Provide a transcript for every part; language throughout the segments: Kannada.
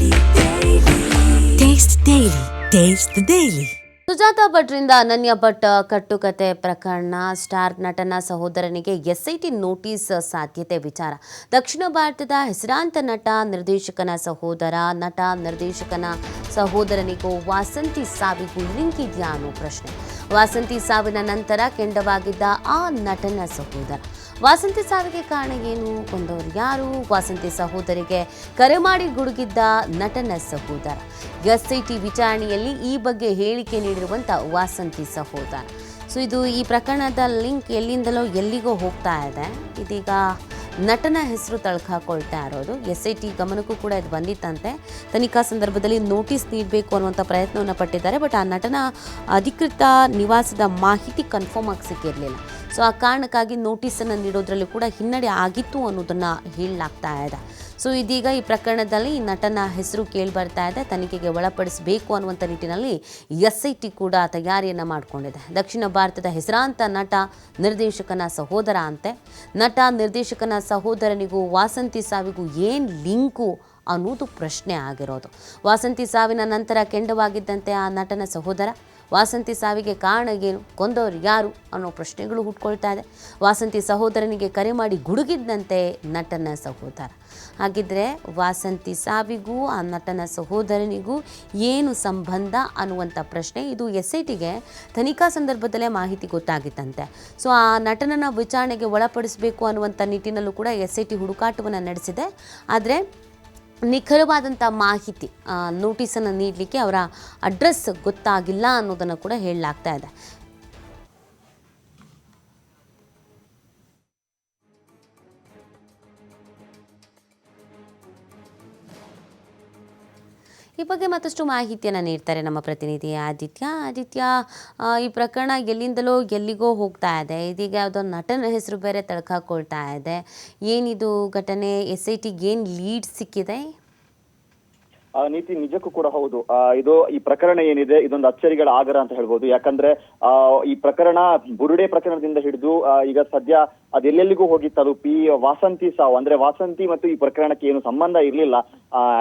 Taste the Daily. Taste Daily. Sujata ಭಟ್ರಿಂದ Ananya Bhat ಕಟ್ಟುಕತೆ ಪ್ರಕರಣ, ಸ್ಟಾರ್ ನಟನ ಸಹೋದರನಿಗೆ ಎಸ್ಐಟಿ ನೋಟಿಸ್ ಸಾಧ್ಯತೆ ವಿಚಾರ ದಕ್ಷಿಣ ಭಾರತದ ಹೆಸರಾಂತ ನಟ, ನಿರ್ದೇಶಕನ ಸಹೋದರ, ನಟ, ನಿರ್ದೇಶಕನ ಸಹೋದರನಿಗೂ ವಾಸಂತಿ ಸಾವಿಗೂ ಲಿಂಕ್ ಇದೆಯಾ ಅನ್ನೋ ಪ್ರಶ್ನೆ ವಾಸಂತಿ ಸಾವಿನ ನಂತರ ಕೆಂಡವಾಗಿದ್ದ ಆ ನಟನ ಸಹೋದರ ವಾಸಂತಿ ಸಾವಿಗೆ ಕಾರಣ ಏನು ಕೊಂದವರು ಯಾರು? ವಾಸಂತಿ ಸಹೋದರಿಗೆ ಕರೆ ಮಾಡಿ ಗುಡುಗಿದ್ದ ನಟನ ಸಹೋದರ. ಎಸ್ಐಟಿ ವಿಚಾರಣೆಯಲ್ಲಿ ಈ ಬಗ್ಗೆ ಹೇಳಿಕೆ ನೀಡಿರುವಂಥ ವಾಸಂತಿ ಸಹೋದರ. ಸೊ ಇದು ಈ ಪ್ರಕರಣದ ಲಿಂಕ್ ಎಲ್ಲಿಂದಲೋ ಎಲ್ಲಿಗೋ ಹೋಗ್ತಾ ಇದೆ. ಇದೀಗ ನಟನ ಹೆಸರು ತಳ್ಕಾಕೊಳ್ತಾ ಇರೋದು. ಎಸ್ ಐ ಟಿ ಗಮನಕ್ಕೂ ಕೂಡ ಇದು ಬಂದಿತ್ತಂತೆ. ತನಿಖಾ ಸಂದರ್ಭದಲ್ಲಿ ನೋಟಿಸ್ ನೀಡಬೇಕು ಅನ್ನುವಂಥ ಪ್ರಯತ್ನವನ್ನು ಪಟ್ಟಿದ್ದಾರೆ. ಬಟ್ ಆ ನಟನ ಅಧಿಕೃತ ನಿವಾಸದ ಮಾಹಿತಿ ಕನ್ಫರ್ಮ್ ಆಗಿ ಸಿಕ್ಕಿರಲಿಲ್ಲ. ಸೊ ಆ ಕಾರಣಕ್ಕಾಗಿ ನೋಟಿಸನ್ನು ನೀಡೋದ್ರಲ್ಲಿ ಕೂಡ ಹಿನ್ನಡೆ ಆಗಿತ್ತು ಅನ್ನೋದನ್ನು ಹೇಳಲಾಗ್ತಾ ಇದೆ. ಸೊ ಇದೀಗ ಈ ಪ್ರಕರಣದಲ್ಲಿ ಈ ನಟನ ಹೆಸರು ಕೇಳಿ ಬರ್ತಾ ಇದೆ. ತನಿಖೆಗೆ ಒಳಪಡಿಸಬೇಕು ಅನ್ನುವಂಥ ನಿಟ್ಟಿನಲ್ಲಿ ಎಸ್ ಐ ಟಿ ಕೂಡ ತಯಾರಿಯನ್ನು ಮಾಡಿಕೊಂಡಿದೆ. ದಕ್ಷಿಣ ಭಾರತದ ಹೆಸರಾಂತ ನಟ, ನಿರ್ದೇಶಕನ ಸಹೋದರ ಅಂತೆ. ನಟ, ನಿರ್ದೇಶಕನ ಸಹೋದರನಿಗೂ ವಾಸಂತಿ ಸಾವಿಗೂ ಏನು ಲಿಂಕು ಅನ್ನೋದು ಪ್ರಶ್ನೆ ಆಗಿರೋದು. ವಾಸಂತಿ ಸಾವಿನ ನಂತರ ಕೆಂಡವಾಗಿದ್ದಂತೆ ಆ ನಟನ ಸಹೋದರ. ವಾಸಂತಿ ಸಾವಿಗೆ ಕಾರಣ ಏನು? ಕೊಂದವರು ಯಾರು? ಅನ್ನೋ ಪ್ರಶ್ನೆಗಳು ಹುಟ್ಕೊಳ್ತಾ ಇದೆ. ವಾಸಂತಿ ಸಹೋದರನಿಗೆ ಕರೆ ಮಾಡಿ ಗುಡುಗಿದ್ದಂತೆ ನಟನ ಸಹೋದರ. ಹಾಗಿದ್ರೆ ವಾಸಂತಿ ಸಾವಿಗೂ, ಆ ನಟನ ಸಹೋದರನಿಗೂ ಏನು ಸಂಬಂಧ ಅನ್ನುವಂಥ ಪ್ರಶ್ನೆ ಇದು ಎಸ್ ಐ ಟಿಗೆ ತನಿಖಾ ಸಂದರ್ಭದಲ್ಲೇ ಮಾಹಿತಿ ಗೊತ್ತಾಗಿತ್ತಂತೆ. ಸೊ, ಆ ನಟನನ್ನು ವಿಚಾರಣೆಗೆ ಒಳಪಡಿಸಬೇಕು ಅನ್ನುವಂಥ ನಿಟ್ಟಿನಲ್ಲೂ ಕೂಡ ಎಸ್ ಐ ಟಿ ಹುಡುಕಾಟವನ್ನು ನಡೆಸಿದೆ. ಆದರೆ ನಿಖರವಾದಂಥ ಮಾಹಿತಿ ನೋಟಿಸನ್ನು ನೀಡಲಿಕ್ಕೆ ಅವರ ಅಡ್ರೆಸ್ ಗೊತ್ತಾಗಿಲ್ಲ ಅನ್ನೋದನ್ನು ಕೂಡ ಹೇಳಲಾಗ್ತಾ ಇದೆ. ಈ ಬಗ್ಗೆ ಮತ್ತಷ್ಟು ಮಾಹಿತಿಯನ್ನು ನೀಡ್ತಾರೆ ನಮ್ಮ ಪ್ರತಿನಿಧಿ ಆದಿತ್ಯ. ಆದಿತ್ಯ ಈ ಪ್ರಕರಣ ಎಲ್ಲಿಂದಲೋ ಎಲ್ಲಿಗೋ ಹೋಗ್ತಾ ಇದೆ. ಇದೀಗ ಯಾವುದೋ ನಟನ ಹೆಸರು ಬೇರೆ ತಳ್ಕಾಕೊಳ್ತಾ ಇದೆ. ಏನಿದು ಘಟನೆ? ಎಸ್ ಐ ಟಿಗೆ ಏನು ಲೀಡ್ ಸಿಕ್ಕಿದೆ? ನೀತಿ ನಿಜಕ್ಕೂ ಕೂಡ ಹೌದು. ಆ, ಇದು ಈ ಪ್ರಕರಣ ಏನಿದೆ ಇದೊಂದು ಅಚ್ಚರಿಗಳ ಆಗರ ಅಂತ ಹೇಳ್ಬೋದು. ಯಾಕಂದ್ರೆ ಆ ಈ ಪ್ರಕರಣ ಬುರುಡೆ ಪ್ರಕರಣದಿಂದ ಹಿಡಿದು ಈಗ ಸದ್ಯ ಅದೆಲ್ಲೆಲ್ಲಿಗೂ ಹೋಗಿ ತಲುಪಿ ವಾಸಂತಿ ಸಾವು ಅಂದ್ರೆ ವಾಸಂತಿ ಮತ್ತು ಈ ಪ್ರಕರಣಕ್ಕೆ ಏನು ಸಂಬಂಧ ಇರ್ಲಿಲ್ಲ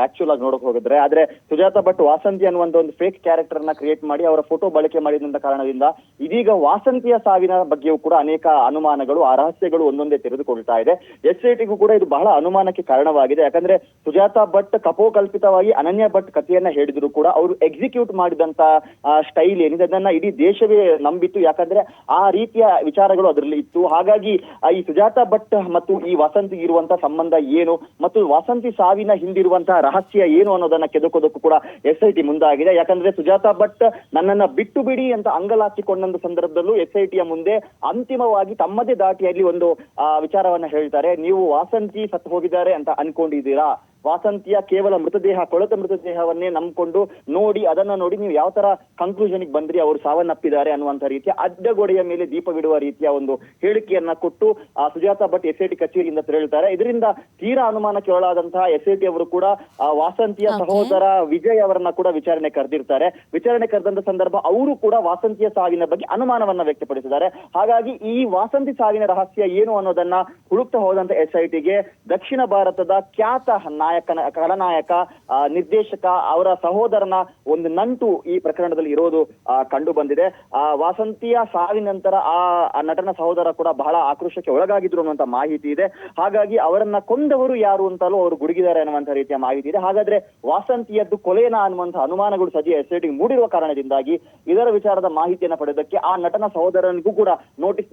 ಆಕ್ಚುಲ್ ಆಗಿ ನೋಡಕ್ ಹೋಗಿದ್ರೆ. ಆದ್ರೆ ಸುಜಾತ ಭಟ್ ವಾಸಂತಿ ಅನ್ನುವಂತ ಒಂದು ಫೇಕ್ ಕ್ಯಾರೆಕ್ಟರ್ನ ಕ್ರಿಯೇಟ್ ಮಾಡಿ ಅವರ ಫೋಟೋ ಬಳಕೆ ಮಾಡಿದಂತ ಕಾರಣದಿಂದ ಇದೀಗ ವಾಸಂತಿಯ ಸಾವಿನ ಬಗ್ಗೆಯೂ ಕೂಡ ಅನೇಕ ಅನುಮಾನಗಳು ಆ ರಹಸ್ಯಗಳು ಒಂದೊಂದೇ ತೆರೆದುಕೊಳ್ತಾ ಇದೆ. ಎಸ್ ಐ ಕೂಡ ಇದು ಬಹಳ ಅನುಮಾನಕ್ಕೆ ಕಾರಣವಾಗಿದೆ. ಯಾಕಂದ್ರೆ ಸುಜಾತ ಭಟ್ ಕಪೋಕಲ್ಪಿತವಾಗಿ ಅನನ್ಯ ಭಟ್ ಕಥೆಯನ್ನ ಹೇಳಿದ್ರು ಕೂಡ ಅವರು ಎಕ್ಸಿಕ್ಯೂಟ್ ಮಾಡಿದಂತ ಸ್ಟೈಲ್ ಏನಿದೆ, ಅದನ್ನ ಇಡೀ ದೇಶವೇ ನಂಬಿತ್ತು. ಯಾಕಂದ್ರೆ ಆ ರೀತಿಯ ವಿಚಾರಗಳು ಅದರಲ್ಲಿ ಇತ್ತು. ಹಾಗಾಗಿ ಈ ಸುಜಾತ ಭಟ್ ಮತ್ತು ಈ ವಸಂತಿ ಇರುವಂತ ಸಂಬಂಧ ಏನು ಮತ್ತು ವಸಂತಿ ಸಾವಿನ ಹಿಂದಿರುವಂತಹ ರಹಸ್ಯ ಏನು ಅನ್ನೋದನ್ನ ಕೆದಕೋದಕ್ಕೂ ಕೂಡ ಎಸ್ ಐ ಟಿ ಮುಂದಾಗಿದೆ. ಯಾಕಂದ್ರೆ ಸುಜಾತ ಭಟ್ ನನ್ನನ್ನ ಬಿಟ್ಟು ಬಿಡಿ ಅಂತ ಅಂಗಲಾಚಿಕೊಂಡಂತ ಸಂದರ್ಭದಲ್ಲೂ ಎಸ್ ಐ ಟಿಯ ಮುಂದೆ ಅಂತಿಮವಾಗಿ ತಮ್ಮದೇ ದಾಟಿಯಲ್ಲಿ ಒಂದು ವಿಚಾರವನ್ನ ಹೇಳ್ತಾರೆ. ನೀವು ವಾಸಂತಿ ಸತ್ತು ಹೋಗಿದ್ದಾರೆ ಅಂತ ಅನ್ಕೊಂಡಿದ್ದೀರಾ? ವಾಸಂತಿಯ ಕೇವಲ ಮೃತದೇಹ ಕೊಳೆತ ಮೃತದೇಹವನ್ನೇ ನಂಬ್ಕೊಂಡು ನೋಡಿ ಅದನ್ನ ನೋಡಿ ನೀವು ಯಾವ ತರ ಕನ್ಕ್ಲೂಷನ್ ಬಂದ್ರಿ ಅವರು ಸಾವನ್ನಪ್ಪಿದ್ದಾರೆ ಅನ್ನುವಂತ ರೀತಿಯ ಅಡ್ಡಗೋಡೆಯ ಮೇಲೆ ದೀಪವಿಡುವ ರೀತಿಯ ಒಂದು ಹೇಳಿಕೆಯನ್ನ ಕೊಟ್ಟು ಆ Sujatha Bhat S I T ಕಚೇರಿಯಿಂದ ತೆರಳುತ್ತಾರೆ ಇದರಿಂದ ತೀರಾ ಅನುಮಾನಕ್ಕೆ ಒಳಗಾದಂತಹ ಎಸ್ ಐ ಟಿ ಅವರು ಕೂಡ ಆ ವಾಸಂತಿಯ ಸಹೋದರ ವಿಜಯ್ ಅವರನ್ನ ಕೂಡ ವಿಚಾರಣೆ ಕರೆದಿರ್ತಾರೆ. ವಿಚಾರಣೆ ಕರೆದಂತ ಸಂದರ್ಭ ಅವರು ಕೂಡ ವಾಸಂತಿಯ ಸಾವಿನ ಬಗ್ಗೆ ಅನುಮಾನವನ್ನ ವ್ಯಕ್ತಪಡಿಸಿದ್ದಾರೆ. ಹಾಗಾಗಿ ಈ ವಾಸಂತಿ ಸಾವಿನ ರಹಸ್ಯ ಏನು ಅನ್ನೋದನ್ನ ಹುಡುಕ್ತಾ ಹೋದಂತ ಎಸ್ ಐ ಟಿಗೆ ದಕ್ಷಿಣ ಭಾರತದ ಖ್ಯಾತ ನಾಯಕನ ಖಳನಾಯಕ ನಿರ್ದೇಶಕ ಅವರ ಸಹೋದರನ ಒಂದು ನಂಟು ಈ ಪ್ರಕರಣದಲ್ಲಿ ಇರೋದು ಕಂಡು ಬಂದಿದೆ. ಆ, ವಾಸಂತಿಯ ಸಾವಿನ ನಂತರ ಆ ನಟನ ಸಹೋದರ ಕೂಡ ಬಹಳ ಆಕ್ರೋಶಕ್ಕೆ ಒಳಗಾಗಿದ್ರು ಅನ್ನುವಂತ ಮಾಹಿತಿ ಇದೆ. ಹಾಗಾಗಿ ಅವರನ್ನ ಕೊಂದವರು ಯಾರು ಅಂತಲೂ ಅವರು ಗುಡುಗಿದ್ದಾರೆ ಅನ್ನುವಂತ ರೀತಿಯ ಮಾಹಿತಿ ಇದೆ. ಹಾಗಾದ್ರೆ ವಾಸಂತಿಯದ್ದು ಕೊಲೆನ ಅನ್ನುವಂತ ಅನುಮಾನಗಳು ಸದ್ಯ ಎಸ್ ಐ ಮೂಡಿರುವ ಕಾರಣದಿಂದಾಗಿ ಇದರ ವಿಚಾರದ ಮಾಹಿತಿಯನ್ನು ಪಡೆದಕ್ಕೆ ಆ ನಟನ ಸಹೋದರನಿಗೂ ಕೂಡ ನೋಟಿಸ್